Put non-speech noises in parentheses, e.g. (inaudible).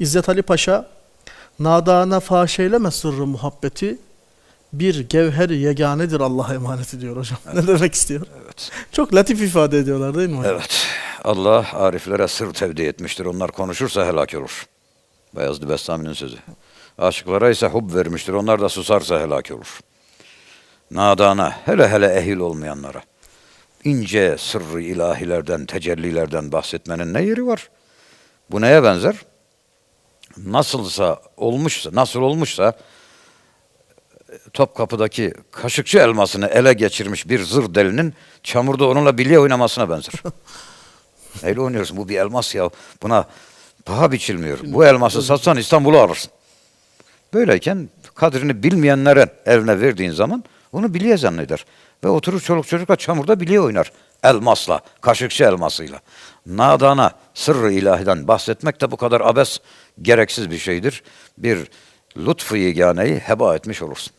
İzzet Ali Paşa nadana faşeyleme sırrı muhabbeti bir gevheri yeganedir Allah'a emaneti diyor hocam. Ne demek istiyor? Evet. Çok latif ifade ediyorlar değil mi hocam? Evet. Allah ariflere sır tevdi etmiştir. Onlar konuşursa helak olur. Beyazlı Bestami'nin sözü. Aşıklara ise hub vermiştir. Onlar da susarsa helak olur. Nadana, hele hele ehil olmayanlara. ince sırrı ilahilerden, tecellilerden bahsetmenin ne yeri var? Bu neye benzer? Nasılsa olmuşsa, nasıl olmuşsa Topkapı'daki kaşıkçı elmasını ele geçirmiş bir zır delinin çamurda onunla bilye oynamasına benzer. (laughs) Neyle oynuyorsun? Bu bir elmas ya. Buna paha biçilmiyor. Bu elması satsan İstanbul'u alırsın. Böyleyken kadrini bilmeyenlere eline verdiğin zaman onu bilye zanneder. Ve oturur çoluk çocukla çamurda bilye oynar. Elmasla, kaşıkçı elmasıyla. Nadana, sırrı ilahiden bahsetmek de bu kadar abes, gereksiz bir şeydir. Bir lütfu yeganeyi heba etmiş olursun.